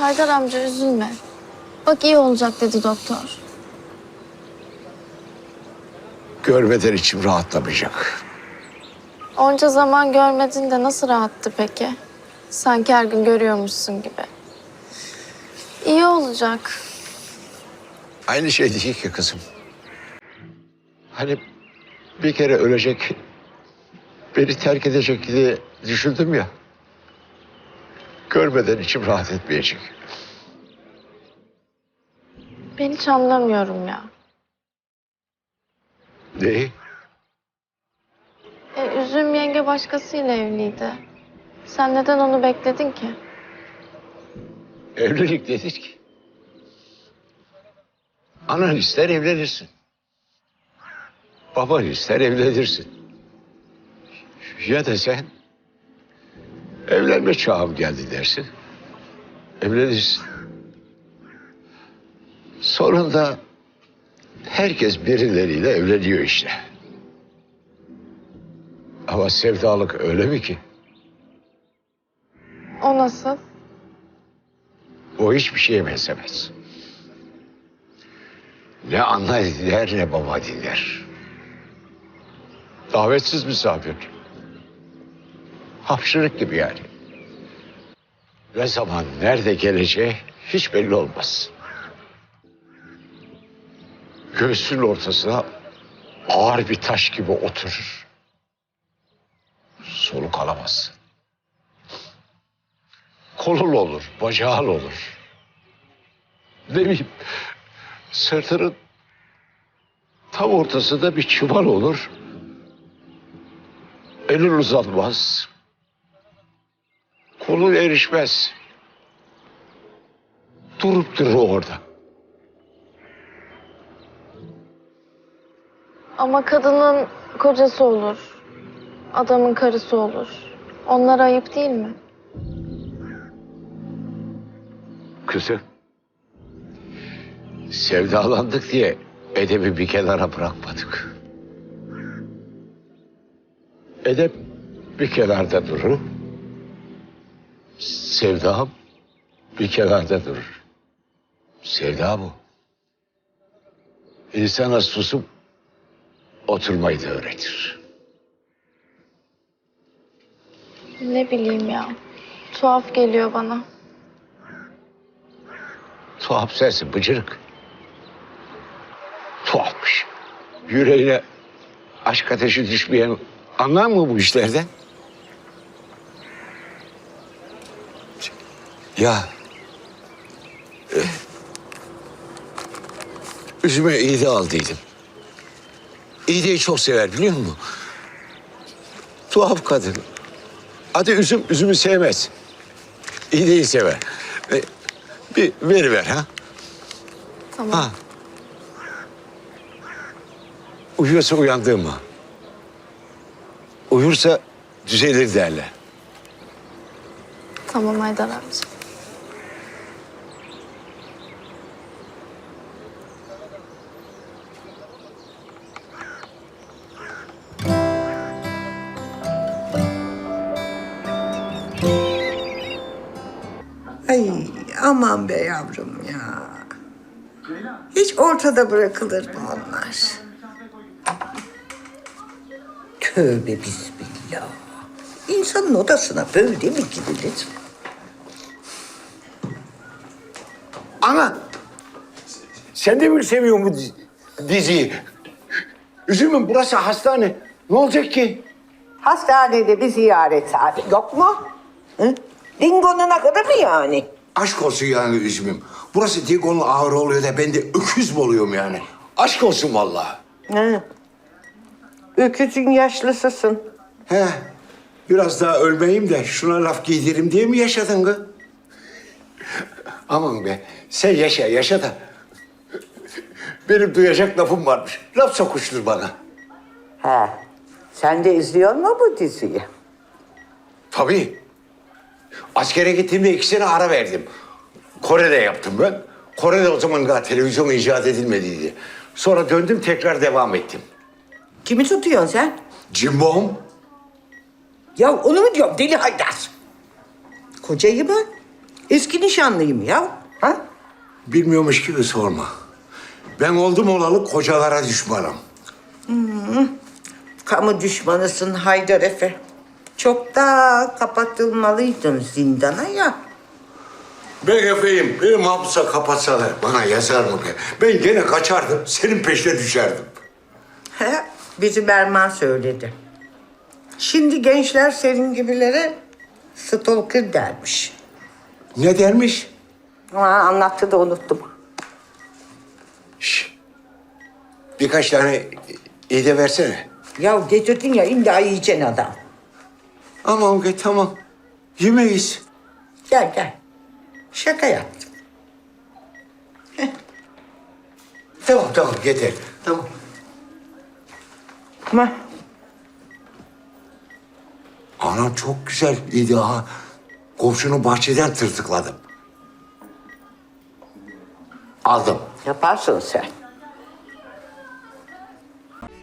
Haydar amca üzülme. Bak iyi olacak dedi doktor. Görmeden içim rahatlamayacak. Onca zaman görmedin de nasıl rahattı peki? Sanki her gün görüyormuşsun gibi. İyi olacak. Aynı şey değil ki kızım. Hani bir kere ölecek, beni terk edecek diye düşündüm ya. Görmeden içim rahat etmeyecek. Ben hiç anlamıyorum ya. Neyi? E, Üzüm yenge başkasıyla evliydi. Sen neden onu bekledin ki? Evlilik dedik. Anan ister evlenirsin. Baban ister evlenirsin. Ya da sen evlenme çağım geldi dersin. Evlenirsin. Sonunda herkes birileriyle evleniyor işte. Ama sevdalık öyle mi ki? O nasıl? O hiçbir şeye benzemez. Ne anne dinler ne baba dinler. Davetsiz misafir. Hapşırık gibi yani. Ne zaman nerede geleceği hiç belli olmaz. Göğsünün ortasına ağır bir taş gibi oturur. Soluk alamazsın. Kolun olur, bacağın olur. Ne bileyim, sırtının tam ortasında bir çuval olur. Elin uzanmaz. Kolun erişmez. Durup durur orada. Ama kadının kocası olur. Adamın karısı olur. Onlar ayıp değil mi? Kızım. Sevdalandık diye edebi bir kenara bırakmadık. Edep bir kenarda durur. Sevdam bir kenarda durur. Sevda bu. İnsana susup oturmayı da öğretir. Ne bileyim ya. Tuhaf geliyor bana. Tuhaf sensin bıcırık. Tuhafmış. Yüreğine aşk ateşi düşmeyen anlar mı bu işlerden? Ya. eh, Üzüme iğde aldıydım. İğdeyi çok sever biliyor musun? Tuhaf kadın. Adı üzüm, üzümü sevmez. İğdeyi sever. E, bir veriver ha. Tamam. Ha. Uyuyorsa uyandırma. Uyursa düzelir derler. Tamam Haydar amca. Aman be yavrum ya. Hiç ortada bırakılır mı onlar? Tövbe bismillah. İnsanın odasına böyle mi gidilir? Ana! Sen de mi seviyorsun bu dizi- diziyi? Üzümün burası hastane. Ne olacak ki? Hastanede bir ziyaret saati yok mu? Hı? Dingo'nun akıdı mı yani? Aşk olsun yani üzümüm. Burası Diego'nun ağrı oluyor da ben de öküz mü oluyorum yani? Aşk olsun vallahi. Hı. Öküzün yaşlısısın. He. Biraz daha ölmeyeyim de şuna laf giydirim diye mi yaşadın kız? Aman be. Sen yaşa yaşa da. Benim duyacak lafım varmış. Laf sokuştur bana. He. Sen de izliyor mu bu diziyi? Tabii. Askere gittiğimde ikisine ara verdim. Kore'de yaptım ben. Kore'de o zaman daha televizyon icat edilmediydi. Sonra döndüm tekrar devam ettim. Kimi tutuyorsun sen? Eski nişanlıyım ya. Ha? Bilmiyormuş gibi sorma. Ben oldum olalı kocalara düşmanım. Kamu düşmanısın Haydar Efe. Çok daha kapatılmalıydın zindana ya. Ben efeyim, beni mahpusa kapatsalar bana yazar mı be? Ben gene kaçardım, senin peşine düşerdim. He, bizi Berman söyledi. Şimdi gençler senin gibilere stalker dermiş. Ne dermiş? Ama anlattı da unuttum. Şş. Birkaç tane iyi de versene. Ya getirdin ya illa yiyeceksin adam. Aman be tamam. Yemeyiz. Gel gel. Şaka yaptım. Tamam tamam yeter. Tamam. Ama Anam çok güzel idi ha. Komşunun bahçeden tırtıkladım. Aldım. yaparsın sen.